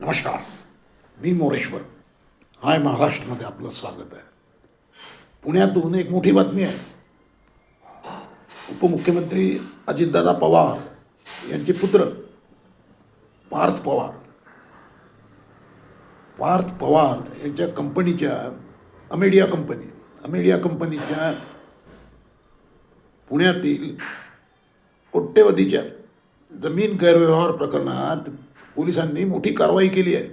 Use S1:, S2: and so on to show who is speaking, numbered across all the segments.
S1: नमस्कार मी मोरेश्वर. हाय महाराष्ट्रमध्ये आपलं स्वागत आहे. पुण्यातून एक मोठी बातमी आहे. उपमुख्यमंत्री अजितदादा पवार यांचे पुत्र पार्थ पवार. पार्थ पवार यांच्या कंपनीच्या अमेडिया कंपनी अमेडिया कंपनीच्या पुण्यातील कोट्यवधीच्या जमीन गैरव्यवहार प्रकरणात पोलिसांनी मोठी कारवाई केली आहे.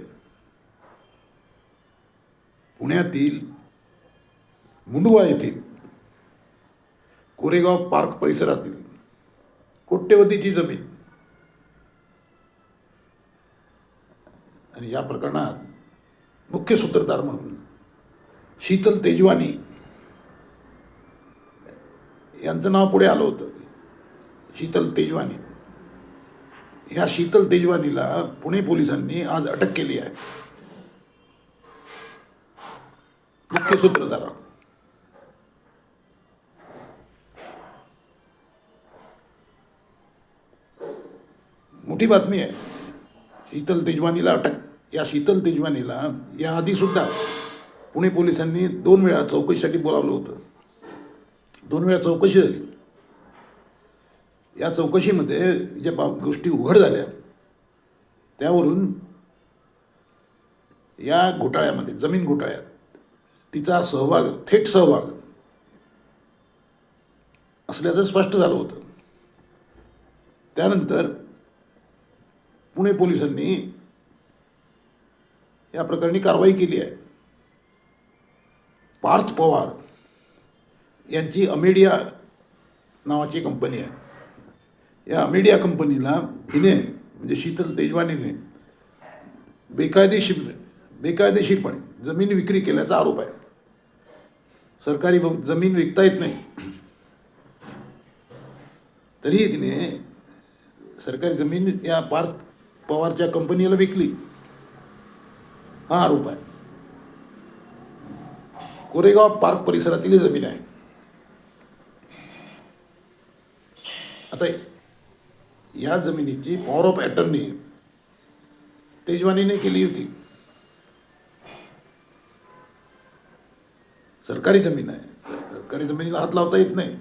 S1: पुण्यातील मुंडवा येथील कोरेगाव पार्क परिसरातील कोट्यवधीची जमीन आणि या प्रकरणात मुख्य सूत्रधार म्हणून शीतल तेजवानी यांचं नाव पुढे आलं होतं. शीतल तेजवानी. ह्या शीतल तेजवानीला पुणे पोलिसांनी आज अटक केली आहे. मुख्य सूत्रधार. मोठी बातमी आहे. शीतल तेजवानीला अटक. या शीतल तेजवानीला या आधीसुद्धा पुणे पोलिसांनी दोन वेळा चौकशीसाठी बोलावलं होतं. दोन वेळा चौकशी झाली. या चौकशीमध्ये ज्या बाब गोष्टी उघड झाल्या त्यावरून या घोटाळ्यामध्ये जमीन घोटाळ्यात तिचा सहभाग थेट सहभाग असल्याचं स्पष्ट झालं होतं. त्यानंतर पुणे पोलिसांनी या प्रकरणी कारवाई केली आहे. पार्थ पवार यांची अमेडिया नावाची कंपनी आहे. या मीडिया कंपनीला हिने म्हणजे शीतल तेजवानीने बेकायदेशीर बेकायदेशीरपणे जमीन विक्री केल्याचा आरोप आहे. सरकारी जमीन विकता येत नाही. तरीही तिने सरकारी जमीन या पार्थ पवारच्या कंपनीला विकली. हा आरोप आहे. कोरेगाव पार्क परिसरातील जमीन आहे. आता या जमिनीची पॉवर ऑफ अटर्नी तेजवानीने केली होती. सरकारी जमीन आहे. सरकारी जमिनीला हात लावता येत नाही.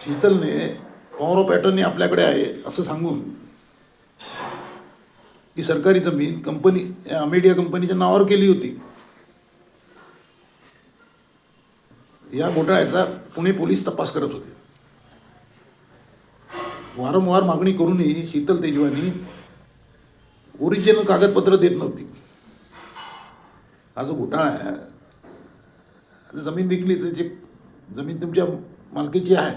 S1: शीतलने पॉवर ऑफ अटर्नी आपल्याकडे आहे असं सांगून ही सरकारी जमीन कंपनी अमेडिया कंपनीच्या नावावर केली होती. या घोटाळ्याचा पुणे पोलीस तपास करत होते. वारंवार मागणी करूनही शीतल तेजवानी ओरिजिनल कागदपत्र देत नव्हती. हा जो घोटाळा आहे आता जमीन विकली तर जे जमीन तुमच्या मालकीची आहे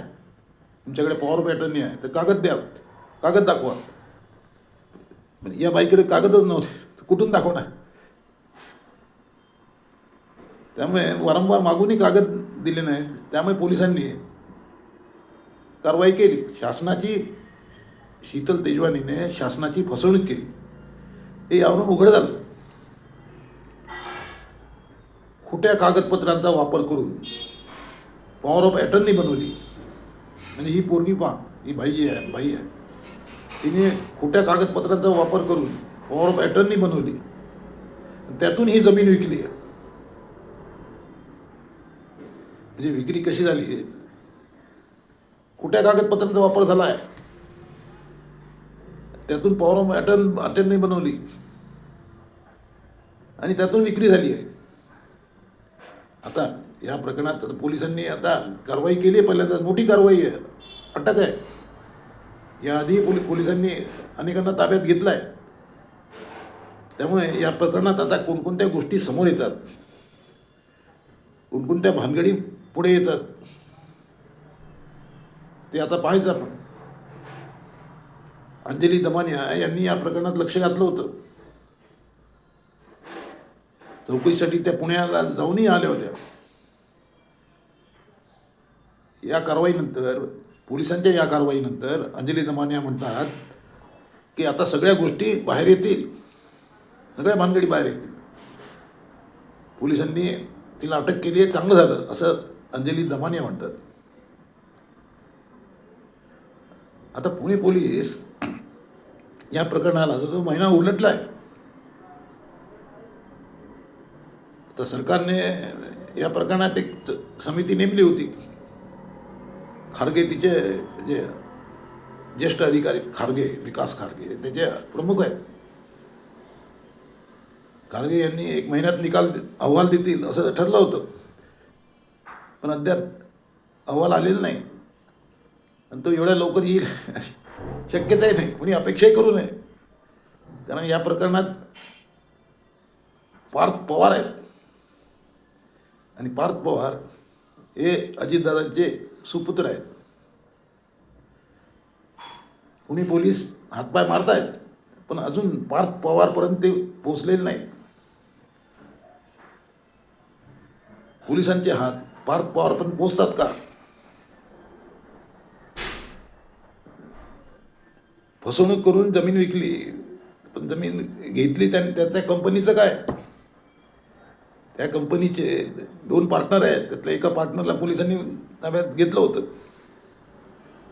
S1: तुमच्याकडे पॉवर पॅटर्नी आहे तर कागद द्या कागद दाखवा. पण या बाईकडे कागदच नव्हते कुठून दाखवणार? त्यामुळे वारंवार मागूनही कागद दिले नाहीत त्यामुळे पोलिसांनी कारवाई केली. शासनाची शीतल तेजवानीने शासनाची फसवणूक केली. हे यावरून उघड झालं. खोट्या कागदपत्रांचा वापर करून पॉवर ऑफ अटर्नी बनवली. म्हणजे ही पोरगी पा ही भाई जी आहे भाई आहे. तिने खोट्या कागदपत्रांचा वापर करून पॉवर ऑफ अटर्नी बनवली. त्यातून ही जमीन विकली आहे. म्हणजे विक्री कशी झाली कुठल्या कागदपत्रांचा वापर झाला आहे त्यातून पॉवर ऑफ अटर्न अटर्नी बनवली. आणि त्यातून विक्री झाली आहे. आता या प्रकरणात पोलिसांनी आता कारवाई केली आहे. पहिल्यांदा मोठी कारवाई आहे. अटक आहे. याआधी पोलि पोलिसांनी अनेकांना ताब्यात घेतलं आहे त्यामुळे या प्रकरणात आता कोणकोणत्या गोष्टी समोर येतात? कोणकोणत्या भानगडी पुढे येतात? ते आता पाहायचं आपण. अंजली दमानिया यांनी या प्रकरणात लक्ष घातलं होतं. चौकशीसाठी त्या पुण्याला जाऊनही आल्या होत्या. या कारवाईनंतर पोलिसांच्या या कारवाईनंतर अंजली दमानिया म्हणतात की आता सगळ्या गोष्टी बाहेर येतील. सगळ्या भानगडी बाहेर येतील. पोलिसांनी तिला अटक केली आहे चांगलं झालं असं अंजली दमानिया म्हणतात. आता पुणे पोलीस या प्रकरणाला जो महिना उलटला आहे तर सरकारने या प्रकरणात एक समिती नेमली होती. खारगे तिचे जे ज्येष्ठ अधिकारी खारगे विकास खारगे त्याचे प्रमुख आहेत. खारगे यांनी एक महिन्यात निकाल अहवाल देतील असं ठरलं होतं. पण अद्याप अहवाल आलेला नाही. आणि तो एवढ्या लवकर येईल? शक्यताही नाही. कोणी अपेक्षाही करू नये. कारण या प्रकरणात पार्थ पवार आहेत. आणि पार्थ पवार हे अजितदादांचे सुपुत्र आहेत. कुणी पोलीस हातपाय मारतायत पण अजून पार्थ पवारपर्यंत ते पोचलेले नाहीत. पोलिसांचे हात पार्थ पवारपर्यंत पोचतात का? फसवणूक करून जमीन विकली. पण जमीन घेतली त्या त्याच्या कंपनीचं काय? त्या कंपनीचे दोन पार्टनर आहेत. त्यातल्या एका पार्टनरला पोलिसांनी ताब्यात घेतलं होतं.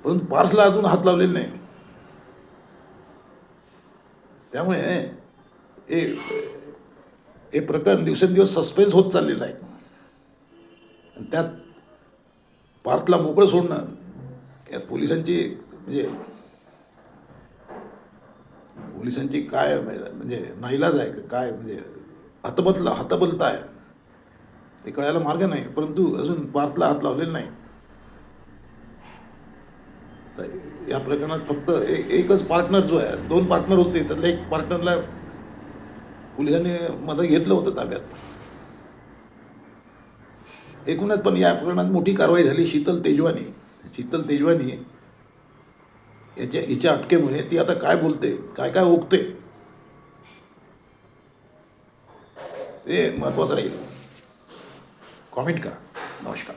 S1: परंतु पार्सला अजून हात लावलेला नाही. त्यामुळे हे हे प्रकरण दिवसेंदिवस सस्पेन्स होत चाललेलं आहे. आणि त्यात पार्थला मोकळं सोडणं यात पोलिसांची म्हणजे पोलिसांची काय म्हणजे नाईलाज आहे काय म्हणजे हतबतला हतबलता आहे? ते कळायला मार्ग नाही परंतु अजून पार्थला हात लावलेला नाही. तर या प्रकरणात फक्त एक एकच पार्टनर जो आहे दोन पार्टनर होते त्यातल्या एक पार्टनरला पोलिसांनी मदत घेतलं होतं ताब्यात. एकूणच पण या प्रकरणात मोठी कारवाई झाली शीतल तेजवानी. शीतल तेजवानी याच्या हिच्या अटकेमुळे ती आता काय बोलते काय काय ओकते? ते महत्त्वाचं राहील. कॉमेंट करा. नमस्कार.